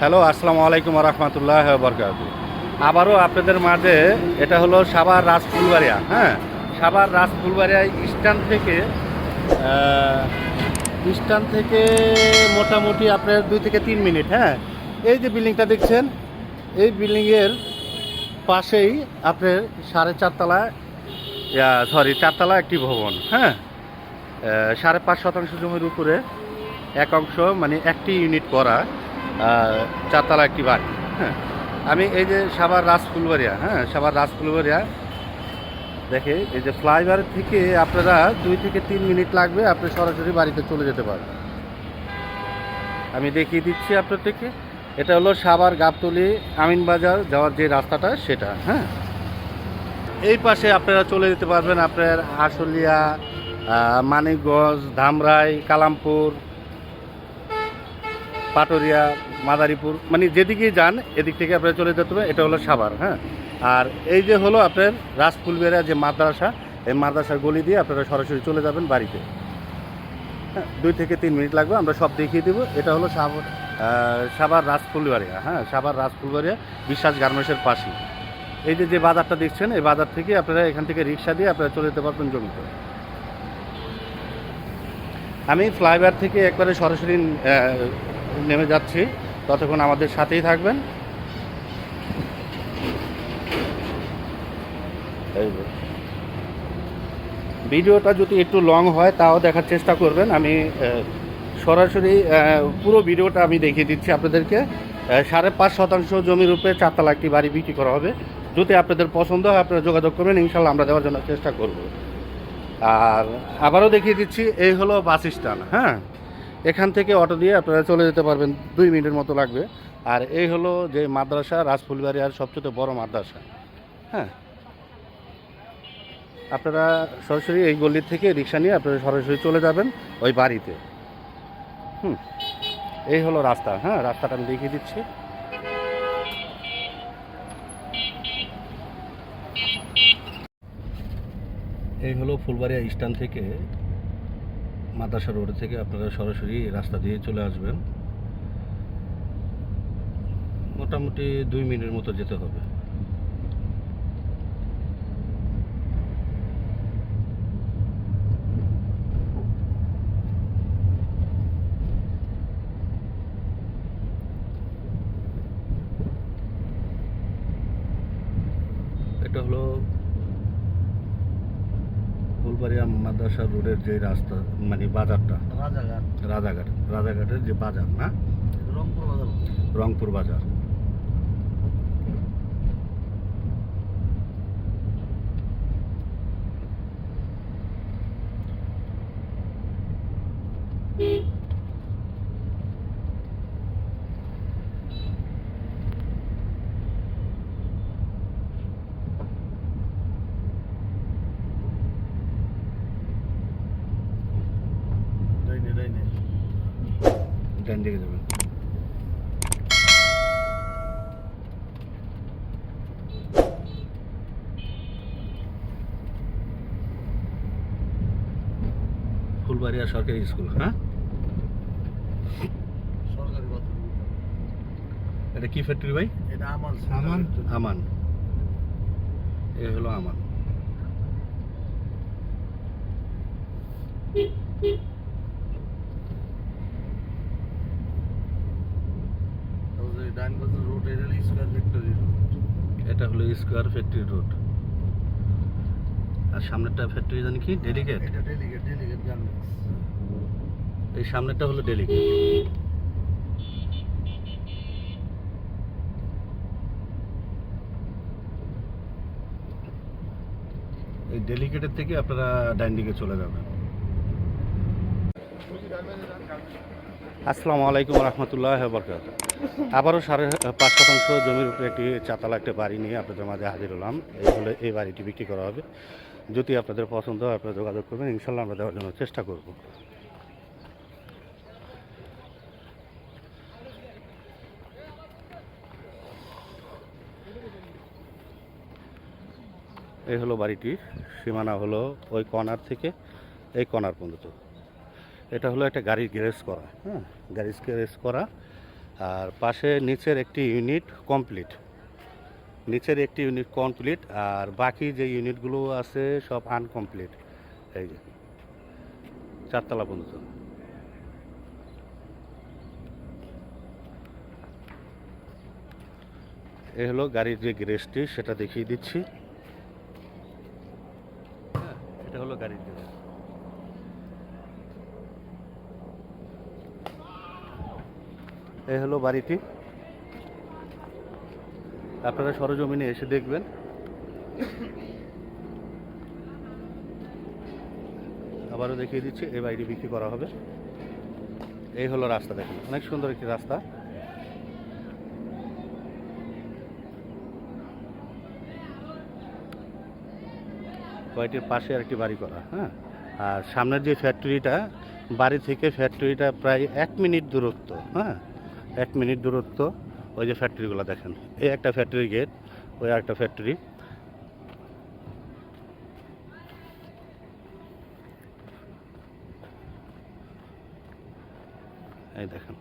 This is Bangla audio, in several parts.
হ্যালো, আসসালামু আলাইকুম রহমতুল্লাহ বরকাত। আবারও আপনাদের মাঝে এটা হলো সাবার রাজ ফুলবাড়িয়া হ্যাঁ? সাবার রাজ ফুলবাড়িয়া স্ট্যান্ড থেকে স্ট্যান্ড থেকে মোটামুটি আপনার দুই থেকে তিন মিনিট হ্যাঁ? এই যে বিল্ডিংটা দেখছেন, এই বিল্ডিংয়ের পাশেই আপনার সাড়ে চারতলা সরি চারতলা একটি ভবন হ্যাঁ? সাড়ে পাঁচ শতাংশ জমির উপরে এক অংশ মানে একটি ইউনিট করা। চারতলা একটি বাড়ি হ্যাঁ। আমি এই যে সাবার সাভার রাজফুলবাড়িয়া হ্যাঁ সাবার সাভার রাজফুলবাড়িয়া দেখে এই যে ফ্লাইওভার থেকে আপনারা দুই থেকে তিন মিনিট লাগবে, আপনি সরাসরি বাড়িতে চলে যেতে পারবেন। আমি দেখিয়ে দিচ্ছি আপনার থেকে এটা হলো সাভার গাবতলি আমিনবাজার যাওয়ার যে রাস্তাটা, সেটা হ্যাঁ। এই পাশে আপনারা চলে যেতে পারবেন আপনার আশুলিয়া মানিকগঞ্জ, ধামরাই, কালামপুর, পাটুরিয়া। মাদারীপুর মানে যেদিকেই যান, এদিক থেকে আপনারা চলে যেতে পারেন এটা হলো সাভার হ্যাঁ? আর এই যে হলো আপনার রাজফুলবেড়া যে মাদ্রাসা, এই মাদ্রাসার গলি দিয়ে আপনারা সরাসরি চলে যাবেন বাড়িতে। হ্যাঁ দুই থেকে তিন মিনিট লাগবে, আমরা সব দেখিয়ে দেবো। এটা হলো সাভার সাভার রাজফুলবাড়িয়া হ্যাঁ? সাভার রাজফুলবাড়িয়া, বিশ্বাস গার্মেন্টসের পাশে এই যে যে বাজারটা দেখছেন, এই বাজার থেকে আপনারা এখান থেকে রিক্সা দিয়ে আপনারা চলে যেতে পারবেন জমিতে। আমি ফ্লাইওভার থেকে একবারে সরাসরি নেমে যাচ্ছি। ততক্ষণ আমাদের সাথেই থাকবেন। ভিডিওটা যদি একটু লং হয়, তাও দেখার চেষ্টা করবেন। আমি সরাসরি পুরো ভিডিওটা আমি দেখিয়ে দিচ্ছি আপনাদেরকে। সাড়ে পাঁচ শতাংশ জমির উপরে চারতলা একটি বাড়ি বিক্রি করা হবে। যদি আপনাদের পছন্দ হয়, আপনারা যোগাযোগ করবেন। ইনশাল্লাহ আমরা দেওয়ার জন্য চেষ্টা করব। আর আবারও দেখিয়ে দিচ্ছি, এই হলো বাস স্ট্যান্ড হ্যাঁ? এখান থেকে অটো দিয়ে আপনারা চলে যেতে পারবেন দুই মিনিটের মতো লাগবে। আর এই হলো যে মাদ্রাসা রাজফুলবাড়িয়ার সবচেয়ে বড় মাদ্রাসা। হ্যাঁ। আপনারা সরাসরি এই গলির থেকে রিক্সা নিয়ে আপনারা সরাসরি চলে যাবেন ওই বাড়িতে। হুম। এই হলো রাস্তা হ্যাঁ রাস্তাটা আমি দেখিয়ে দিচ্ছি। এই হলো ফুলবাড়িয়া স্ট্যান্ড থেকে মাদ্রাসা রোড থেকে আপনারা সরাসরি রাস্তা দিয়ে চলে আসবেন। মোটামুটি দুই মিনিটের মতো যেতে হবে। এটা হলো ফুলবাড়িয়া মাদ্রাসা রোডের যে রাস্তা মানে বাজারটা। রাজাঘাট। রাজাঘাট। রাজাঘাটের যে বাজার না? রংপুর বাজার রংপুর বাজার। ডাইনে ডাইনে ডান দিকে যাবেন। ফুলবাড়িয়া সরকারি স্কুল হ্যাঁ? এটা কি ফ্যাক্টরি ভাই? এটা আমার আমান। আমান। এ হলো আমান তারপরে ডাইন বাজার রোড এটা স্কয়ার ফ্যাক্টরি এটা হলো স্কোয়ার ফ্যাক্টরি রোড আর সামনেরটা ফ্যাক্টরি জানি কি? ডেলিগেট এটা ডেলিগেট ডেলিগেট গার্মেন্টস এই সামনেরটা হলো ডেলিগেট এই ডেলিগেটের থেকে আপনারা ডাইন দিকে চলে যাবেন। আসসালামু আলাইকুম রহমতুল্লাহ বরকাত আবারও সাড়ে পাঁচ শতাংশ জমির উপরে একটি চাতালা, একটা বাড়ি নিয়ে আপনাদের মাঝে হাজির হলাম। এই হলে এই বাড়িটি বিক্রি করা হবে। যদি আপনাদের পছন্দ হয়, আপনারা যোগাযোগ করবেন। ইনশাল্লাহ আমরা দেওয়ার জন্য চেষ্টা করব। এই হলো বাড়িটির সীমানা হলো ওই কর্নার থেকে এই কর্নার পর্যন্ত। এটা হলো একটা গাড়ির গ্যারেজ করা হ্যাঁ গাড়ির গ্যারেজ করা। আর পাশে নিচের একটি ইউনিট কমপ্লিট, নিচের একটি ইউনিট কমপ্লিট, আর বাকি যে ইউনিটগুলো আছে সব আনকমপ্লিট। এই যে, চারতলা পর্যন্ত। এ হলো গাড়ির যে গ্যারেজটি, সেটা দেখিয়ে দিচ্ছি হ্যাঁ, এটা হলো গাড়ির গ্যারেজ এই হলো বাড়িটি। আপনারা সরজমিনে এসে দেখবেন। আবারও দেখিয়ে দিচ্ছি, এই বাড়িটি বিক্রি করা হবে। এই হলো রাস্তা দেখুন, অনেক সুন্দর একটি রাস্তা। বাড়িটির পাশে আরেকটি বাড়ি করা হ্যাঁ? আর সামনের যে ফ্যাক্টরিটা বাড়ি থেকে ফ্যাক্টরিটা প্রায় এক মিনিট দূরত্ব হ্যাঁ? এক মিনিট দূরত্ব, ওই যে ফ্যাক্টরিগুলো দেখেন। এই একটা ফ্যাক্টরি গেট ওই একটা ফ্যাক্টরি এই দেখেন।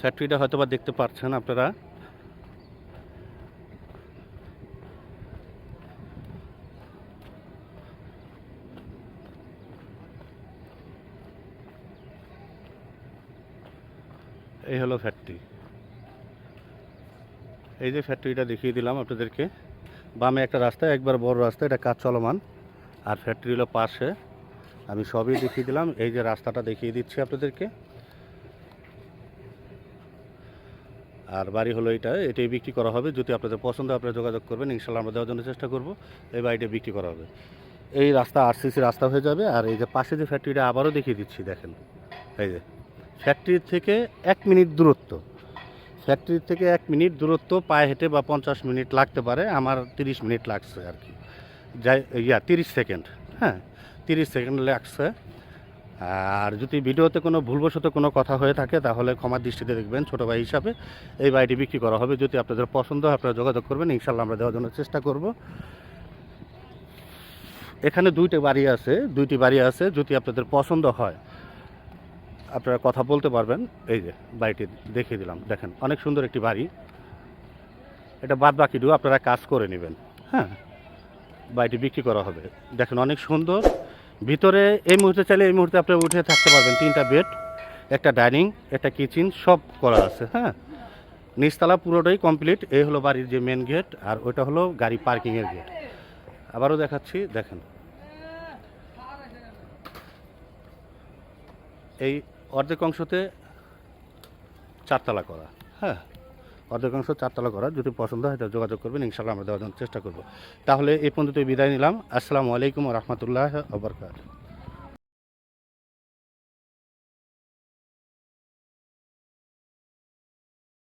ফ্যাক্টরিটা হয়তো বা দেখতে পাচ্ছেন আপনারা। এই হলো ফ্যাক্টরি এই যে ফ্যাক্টরিটা দেখিয়ে দিলাম আপনাদেরকে। বামে একটা রাস্তা, একবার বড় রাস্তা, এটা কাজ চলমান। আর ফ্যাক্টরি হলো পাশে। আমি সবই দেখিয়ে দিলাম, এই যে রাস্তাটা দেখিয়ে দিচ্ছি আপনাদেরকে। আর বাড়ি হলো এটা, এটাই বিক্রি করা হবে। যদি আপনাদের পছন্দ আপনারা যোগাযোগ করবেন। ইনশাল্লাহ আমরা দেওয়ার জন্য চেষ্টা করব। এই বাড়িটা বিক্রি করা হবে। এই রাস্তা, আরসিসি রাস্তা হয়ে যাবে। আর এই যে পাশে যে ফ্যাক্টরিটা আবারও দেখিয়ে দিচ্ছি, দেখেন। এই যে। ফ্যাক্টরি থেকে এক মিনিট দূরত্ব। ফ্যাক্টরি থেকে এক মিনিট দূরত্ব, পায়ে হেঁটে বা পঞ্চাশ মিনিট লাগতে পারে, আমার তিরিশ মিনিট লাগছে আর কি। যাই, ইয়া, তিরিশ সেকেন্ড হ্যাঁ তিরিশ সেকেন্ড লাগছে। আর যদি ভিডিওতে কোনো ভুলবশত কোনো কথা হয়ে থাকে, তাহলে ক্ষমার দৃষ্টিতে দেখবেন ছোটো ভাই হিসাবে এই বাড়িটি বিক্রি করা হবে। যদি আপনাদের পছন্দ হয়, আপনারা যোগাযোগ করবেন ইনশাল্লাহ আমরা দেওয়ার জন্য চেষ্টা করব। এখানে দুইটি বাড়ি আছে, দুইটি বাড়ি আছে, যদি আপনাদের পছন্দ হয়। আপনারা কথা বলতে পারবেন। এই যে বাড়িটি দেখিয়ে দিলাম, দেখেন, অনেক সুন্দর একটি বাড়ি। এটা বাদ বাকিটু আপনারা কাজ করে নেবেন হ্যাঁ? বাড়িটি বিক্রি করা হবে। দেখেন, অনেক সুন্দর। ভিতরে এই মুহূর্তে চাইলে এই মুহূর্তে আপনারা উঠে থাকতে পারবেন। তিনটা বেড, একটা ডাইনিং, একটা কিচেন, সব করা আছে হ্যাঁ? নিচতলা পুরোটাই কমপ্লিট। এই হলো বাড়ির যে মেন গেট আর ওইটা হলো গাড়ি পার্কিংয়ের গেট আবারও দেখাচ্ছি, দেখেন। এই অর্ধেক অংশতে চারতলা করা। হ্যাঁ অর্ধেক অংশ চারতলা করা। যদি পছন্দ হয় তাহলে যোগাযোগ করবেন ইনশাল্লাহ আমরা দেওয়ার জন্য চেষ্টা করব। তাহলে এই পর্যন্ত বিদায় নিলাম। আসসালামু আলাইকুম রহমতুল্লাহ আবরকাত